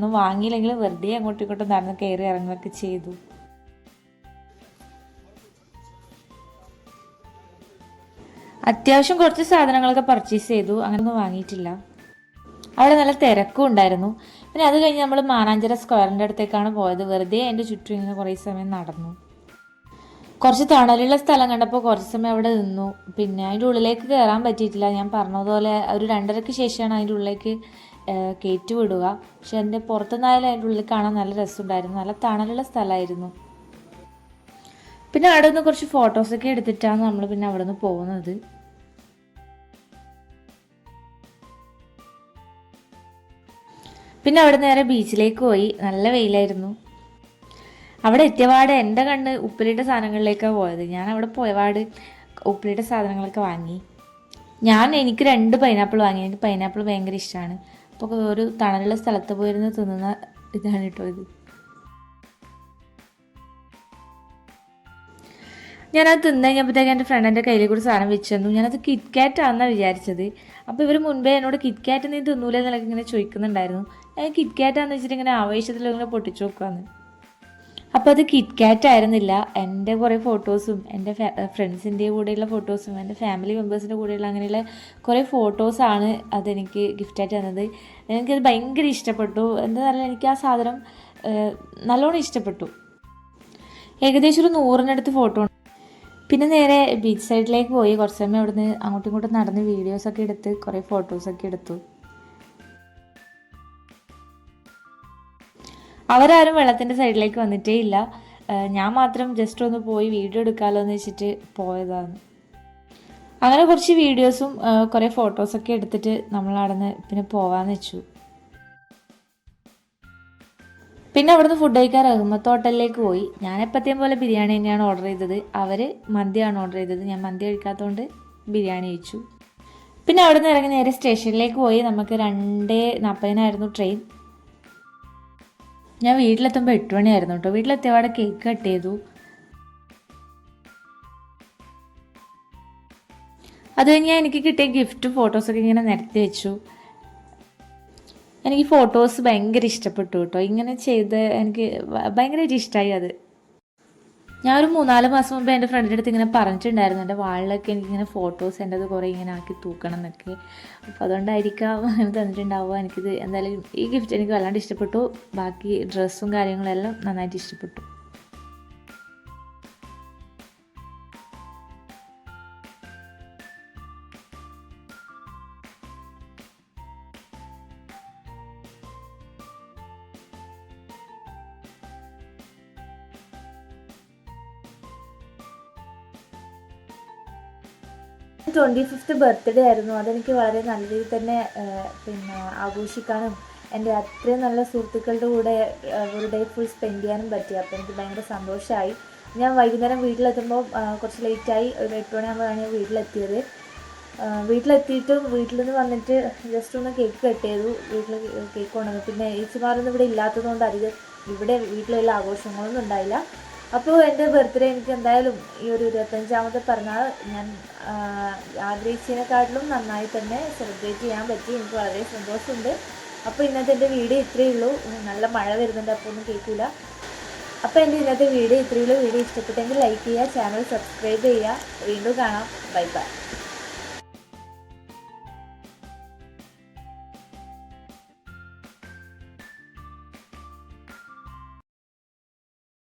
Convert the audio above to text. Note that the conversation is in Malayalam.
ഒന്നും വാങ്ങിയില്ലെങ്കിൽ വെറുതെ അങ്ങോട്ടും ഇങ്ങോട്ടും നടന്ന് കയറി ഇറങ്ങുകയൊക്കെ ചെയ്തു. അത്യാവശ്യം കുറച്ച് സാധനങ്ങളൊക്കെ പർച്ചേസ് ചെയ്തു. അങ്ങനെയൊന്നും വാങ്ങിയിട്ടില്ല. അവിടെ നല്ല തിരക്കും ഉണ്ടായിരുന്നു. പിന്നെ അത് കഴിഞ്ഞ് നമ്മൾ മാനാഞ്ചിറ സ്ക്വയറിന്റെ അടുത്തേക്കാണ് പോയത്. വെറുതെ അതിന്റെ ചുറ്റും ഇങ്ങനെ കുറേ സമയം നടന്നു. കുറച്ച് തണലുള്ള സ്ഥലം കണ്ടപ്പോൾ കുറച്ച് സമയം അവിടെ നിന്നു. പിന്നെ അതിന്റെ ഉള്ളിലേക്ക് കയറാൻ പറ്റിയിട്ടില്ല. ഞാൻ പറഞ്ഞതുപോലെ ഒരു രണ്ടരയ്ക്ക് ശേഷമാണ് അതിന്റെ ഉള്ളിലേക്ക് കയറ്റി വിടുക പക്ഷെ എന്റെ പുറത്തുനിന്നായാലും അതിന്റെ ഉള്ളിൽ കാണാൻ നല്ല രസമുണ്ടായിരുന്നു. നല്ല തണലുള്ള സ്ഥലമായിരുന്നു. പിന്നെ അവിടെ നിന്ന് കുറച്ച് ഫോട്ടോസൊക്കെ എടുത്തിട്ടാണ് നമ്മൾ പിന്നെ അവിടെ നിന്ന് പോകുന്നത്. പിന്നെ അവിടെ നേരെ ബീച്ചിലേക്ക് പോയി. നല്ല വെയിലായിരുന്നു. അവിടെ എത്തിയപാട് എന്റെ കണ്ണ് ഉപ്പിലിട്ട സാധനങ്ങളിലേക്കാണ് പോയത്. ഞാൻ അവിടെ പോയപാട് ഉപ്പിലിട്ട സാധനങ്ങളൊക്കെ വാങ്ങി. ഞാൻ എനിക്ക് രണ്ട് പൈനാപ്പിൾ വാങ്ങി. എനിക്ക് പൈനാപ്പിൾ ഭയങ്കര ഇഷ്ടമാണ്. അപ്പോൾ ഒരു തണലുള്ള സ്ഥലത്ത് പോയിരുന്ന് തിന്നുന്ന ഇതാണ് കേട്ടോ ഇത്. ഞാനത് തിന്നു കഴിഞ്ഞപ്പോഴത്തേക്ക് എന്റെ ഫ്രണ്ടിന്റെ കയ്യിൽ കൂടി സാധനം വെച്ചിരുന്നു ഞാനത് കിറ്റ് കാറ്റ് ആണെന്നാണ് വിചാരിച്ചത്. അപ്പോൾ ഇവർ മുൻപേ എന്നോട് കിറ്റ് കാറ്റ് നീ തിന്നൂലെന്നൊക്കെ ഇങ്ങനെ ചോദിക്കുന്നുണ്ടായിരുന്നു. ഞാൻ കിറ്റ് ആണെന്ന് വെച്ചിട്ട് ഇങ്ങനെ ആവേശത്തിൽ പൊട്ടിച്ചു നോക്കുവാന്ന്. അപ്പോൾ അത് കിറ്റ് കാറ്റ് ആയിരുന്നില്ല. എന്റെ കുറേ ഫോട്ടോസും എന്റെ ഫ്രണ്ട്സിന്റെ കൂടെയുള്ള ഫോട്ടോസും എന്റെ ഫാമിലി മെമ്പേഴ്സിന്റെ കൂടെയുള്ള അങ്ങനെയുള്ള കുറേ ഫോട്ടോസാണ് അതെനിക്ക് ഗിഫ്റ്റായിട്ട് തന്നത്. എനിക്കത് ഭയങ്കര ഇഷ്ടപ്പെട്ടു. എന്താ പറയുക എനിക്ക് ആ സാധനം നല്ലോണം ഇഷ്ടപ്പെട്ടു. ഏകദേശം ഒരു നൂറിനടുത്ത് ഫോട്ടോ പിന്നെ നേരെ ബീച്ച് സൈഡിലേക്ക് പോയി. കുറച്ച് സമയം അവിടുന്ന് അങ്ങോട്ടും ഇങ്ങോട്ടും നടന്ന് വീഡിയോസൊക്കെ എടുത്ത് കുറേ ഫോട്ടോസൊക്കെ എടുത്തു. അവരാരും വെള്ളത്തിന്റെ സൈഡിലേക്ക് വന്നിട്ടേ ഇല്ല. ഞാൻ മാത്രം ജസ്റ്റ് ഒന്ന് പോയി വീഡിയോ എടുക്കാമല്ലോ എന്ന് വെച്ചിട്ട് പോയതാണ്. അങ്ങനെ കുറച്ച് വീഡിയോസും കുറേ ഫോട്ടോസൊക്കെ എടുത്തിട്ട് നമ്മൾ അവിടുന്ന് പിന്നെ പോവാന്ന് വെച്ചു. പിന്നെ അവിടുന്ന് ഫുഡ് കഴിക്കാൻ റഹ്മത്ത് ഹോട്ടലിലേക്ക് പോയി. ഞാൻ എപ്പോഴത്തെയും പോലെ ബിരിയാണി തന്നെയാണ് ഓർഡർ ചെയ്തത്. അവർ മന്തിയാണ് ഓർഡർ ചെയ്തത്. ഞാൻ മന്തി കഴിക്കാത്തതുകൊണ്ട് ബിരിയാണി കഴിച്ചു. പിന്നെ അവിടുന്ന് ഇറങ്ങി നേരെ സ്റ്റേഷനിലേക്ക് പോയി. നമുക്ക് രണ്ടേ നാൽപ്പതിനായിരുന്നു ട്രെയിൻ ഞാൻ വീട്ടിലെത്തുമ്പോൾ എട്ട് മണിയായിരുന്നു കേട്ടോ വീട്ടിലെത്തിയ അവിടെ കേക്ക് കട്ട് ചെയ്തു. അത് കഴിഞ്ഞാൽ എനിക്ക് കിട്ടിയ ഗിഫ്റ്റ് ഫോട്ടോസൊക്കെ ഇങ്ങനെ നിരത്തി വെച്ചു. എനിക്ക് ഫോട്ടോസ് ഭയങ്കര ഇഷ്ടപ്പെട്ടു കേട്ടോ ഇങ്ങനെ ചെയ്ത് എനിക്ക് ഭയങ്കരമായിട്ട് ഇഷ്ടമായി അത്. ഞാൻ ഒരു മൂന്നാൽ മാസം മുമ്പ് എന്റെ ഫ്രണ്ടിന്റെ അടുത്ത് ഇങ്ങനെ പറഞ്ഞിട്ടുണ്ടായിരുന്നു. എന്റെ വാളിലൊക്കെ എനിക്കിങ്ങനെ ഫോട്ടോസ് എന്റെ അത് കുറേ ഇങ്ങനെ ആക്കി തൂക്കണം എന്നൊക്കെ. അപ്പോൾ അതുകൊണ്ടായിരിക്കാം അങ്ങനെ തന്നിട്ടുണ്ടാവുക. എനിക്കിത് എന്തായാലും ഈ ഗിഫ്റ്റ് എനിക്ക് വല്ലാണ്ട് ഇഷ്ടപ്പെട്ടു. ബാക്കി ഡ്രസ്സും കാര്യങ്ങളെല്ലാം നന്നായിട്ട് ഇഷ്ടപ്പെട്ടു. ട്വന്റി ഫിഫ്ത്ത് ബർത്ത്ഡേ ആയിരുന്നു. അതെനിക്ക് വളരെ നല്ല രീതിയിൽ തന്നെ പിന്നെ ആഘോഷിക്കാനും എന്റെ അത്രയും നല്ല സുഹൃത്തുക്കളുടെ കൂടെ ഒരു ഡേ ഫുൾ സ്പെൻഡ് ചെയ്യാനും പറ്റി. അപ്പോൾ എനിക്ക് ഭയങ്കര സന്തോഷമായി ഞാൻ വൈകുന്നേരം വീട്ടിലെത്തുമ്പോൾ കുറച്ച് ലേറ്റായി ഒരു എട്ട് മണിയാകുമ്പോഴാണ് ഞാൻ വീട്ടിലെത്തിയത്. വീട്ടിലെത്തിയിട്ടും വീട്ടിൽ നിന്ന് വന്നിട്ട് ജസ്റ്റ് ഒന്ന് കേക്ക് കട്ട് ചെയ്തു. വീട്ടിൽ കേക്ക് കൊണ്ടുവന്നു. പിന്നെ ഏച്ചിമാരൊന്നും ഇവിടെ ഇല്ലാത്തതുകൊണ്ട് അധികം ഇവിടെ വീട്ടിലുള്ള ആഘോഷങ്ങളൊന്നും ഉണ്ടായില്ല. അപ്പോൾ എന്റെ ബർത്ത്ഡേ എനിക്ക് എന്തായാലും ഈ ഒരു ഇരുപത്തഞ്ചാമത്തെ പിറന്നാൾ ഞാൻ ആഗ്രഹിച്ചതിനെക്കാട്ടിലും നന്നായി തന്നെ സെലിബ്രേറ്റ് ചെയ്യാൻ പറ്റി. എനിക്ക് വളരെ സന്തോഷമുണ്ട്. അപ്പോൾ ഇന്നത്തെ എന്റെ വീഡിയോ ഇത്രയേ ഉള്ളൂ. നല്ല മഴ വരുന്നുണ്ട് അപ്പോൾ ഒന്നും കേൾക്കില്ല അപ്പോൾ എന്റെ ഇന്നത്തെ വീഡിയോ ഇത്രയേ ഉള്ളൂ. വീഡിയോ ഇഷ്ടപ്പെട്ടെങ്കിൽ ലൈക്ക് ചെയ്യുക ചാനൽ സബ്സ്ക്രൈബ് ചെയ്യുക. വീണ്ടും കാണാം. Bye bye